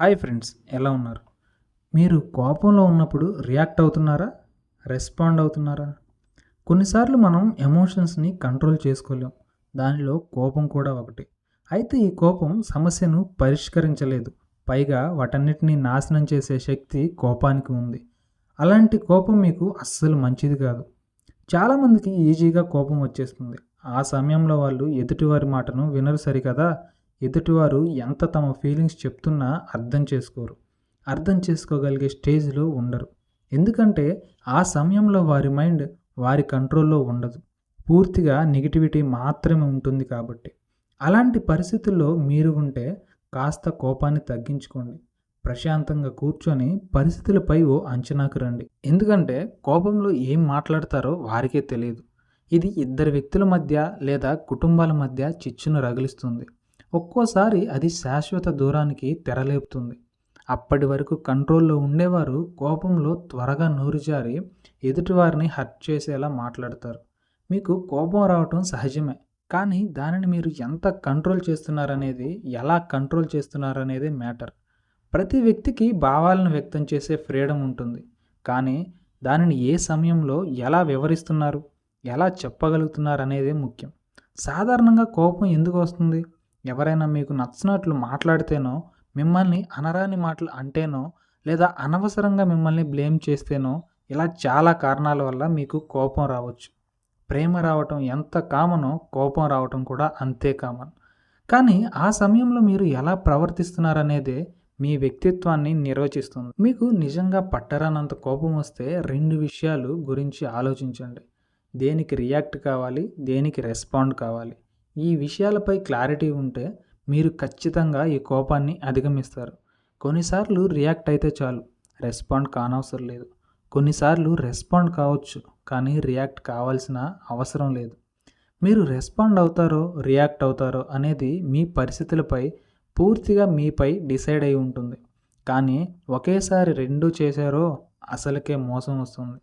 Hi friends ఎలా ఉన్నారు? మీరు కోపంలో ఉన్నప్పుడు రియాక్ట్ అవుతున్నారా? రెస్పాండ్ అవుతున్నారా? కొన్నిసార్లు మనం ఎమోషన్స్ని కంట్రోల్ చేసుకోలేం. దానిలో కోపం కూడా ఒకటి. అయితే ఈ కోపం సమస్యను పరిష్కరించలేదు. పైగా వాటన్నిటిని నాశనం చేసే శక్తి కోపానికి ఉంది. అలాంటి కోపం మీకు అస్సలు మంచిది కాదు. చాలామందికి ఈజీగా కోపం వచ్చేస్తుంది. ఆ సమయంలో వాళ్ళు ఎదుటివారి మాటను వినరు సరికదా? ఎదుటివారు ఎంత తమ ఫీలింగ్స్ చెప్తున్నా అర్థం చేసుకోరు. అర్థం చేసుకోగలిగే స్టేజ్లో ఉండరు. ఎందుకంటే ఆ సమయంలో వారి మైండ్ వారి కంట్రోల్లో ఉండదు. పూర్తిగా నెగిటివిటీ మాత్రమే ఉంటుంది కాబట్టి. అలాంటి పరిస్థితుల్లో మీరు ఉంటే కాస్త కోపాన్ని తగ్గించుకోండి. ప్రశాంతంగా కూర్చొని పరిస్థితులపై ఓ అంచనాకు రండి. ఎందుకంటే కోపంలో ఏం మాట్లాడతారో వారికే తెలియదు. ఇది ఇద్దరు వ్యక్తుల మధ్య లేదా కుటుంబాల మధ్య చిచ్చును రగిలిస్తుంది. ఒక్కోసారి అది శాశ్వత దూరానికి తెరలేపుతుంది. అప్పటి వరకు కంట్రోల్లో ఉండేవారు కోపంలో త్వరగా నూరుజారి ఎదుటివారిని హర్ట్ చేసేలా మాట్లాడతారు. మీకు కోపం రావటం సహజమే కానీ దానిని మీరు ఎంత కంట్రోల్ చేస్తున్నారనేది ఎలా కంట్రోల్ చేస్తున్నారనేది మ్యాటర్. ప్రతి వ్యక్తికి భావాలను వ్యక్తం చేసే ఫ్రీడమ్ ఉంటుంది కానీ దానిని ఏ సమయంలో ఎలా వివరిస్తున్నారు ఎలా చెప్పగలుగుతున్నారు అనేది ముఖ్యం. సాధారణంగా కోపం ఎందుకు వస్తుంది? ఎవరైనా మీకు నచ్చినట్లు మాట్లాడితేనో మిమ్మల్ని అనరాని మాటలు అంటేనో లేదా అనవసరంగా మిమ్మల్ని బ్లేమ్ చేస్తేనో ఇలా చాలా కారణాల వల్ల మీకు కోపం రావచ్చు. ప్రేమ రావటం ఎంత కామనో కోపం రావటం కూడా అంతే కామన్. కానీ ఆ సమయంలో మీరు ఎలా ప్రవర్తిస్తున్నారనేదే మీ వ్యక్తిత్వాన్ని నిర్వచిస్తుంది. మీకు నిజంగా పట్టరానంత కోపం వస్తే రెండు విషయాలు గురించి ఆలోచించండి. దేనికి రియాక్ట్ కావాలి దేనికి రెస్పాండ్ కావాలి. ఈ విషయాలపై క్లారిటీ ఉంటే మీరు ఖచ్చితంగా ఈ కోపాన్ని అధిగమిస్తారు. కొన్నిసార్లు రియాక్ట్ అయితే చాలు రెస్పాండ్ కానవసరం లేదు. కొన్నిసార్లు రెస్పాండ్ కావచ్చు కానీ రియాక్ట్ కావాల్సిన అవసరం లేదు. మీరు రెస్పాండ్ అవుతారో రియాక్ట్ అవుతారో అనేది మీ పరిస్థితులపై పూర్తిగా మీపై డిసైడ్ అయి ఉంటుంది. కానీ ఒకేసారి రెండు చేశారో అసలుకే మోసం వస్తుంది.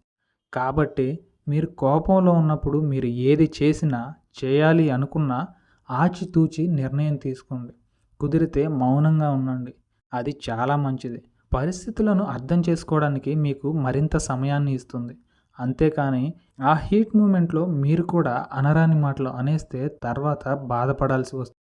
కాబట్టి మీరు కోపంలో ఉన్నప్పుడు మీరు ఏది చేసినా చేయాలి అనుకున్నా ఆచితూచి నిర్ణయం తీసుకోండి. కుదిరితే మౌనంగా ఉండండి. అది చాలా మంచిది. పరిస్థితులను అర్థం చేసుకోవడానికి మీకు మరింత సమయాన్ని ఇస్తుంది. అంతేకాని ఆ హీట్ మూమెంట్లో మీరు కూడా అనరాని మాటలు అనేస్తే తర్వాత బాధపడాల్సి వస్తుంది.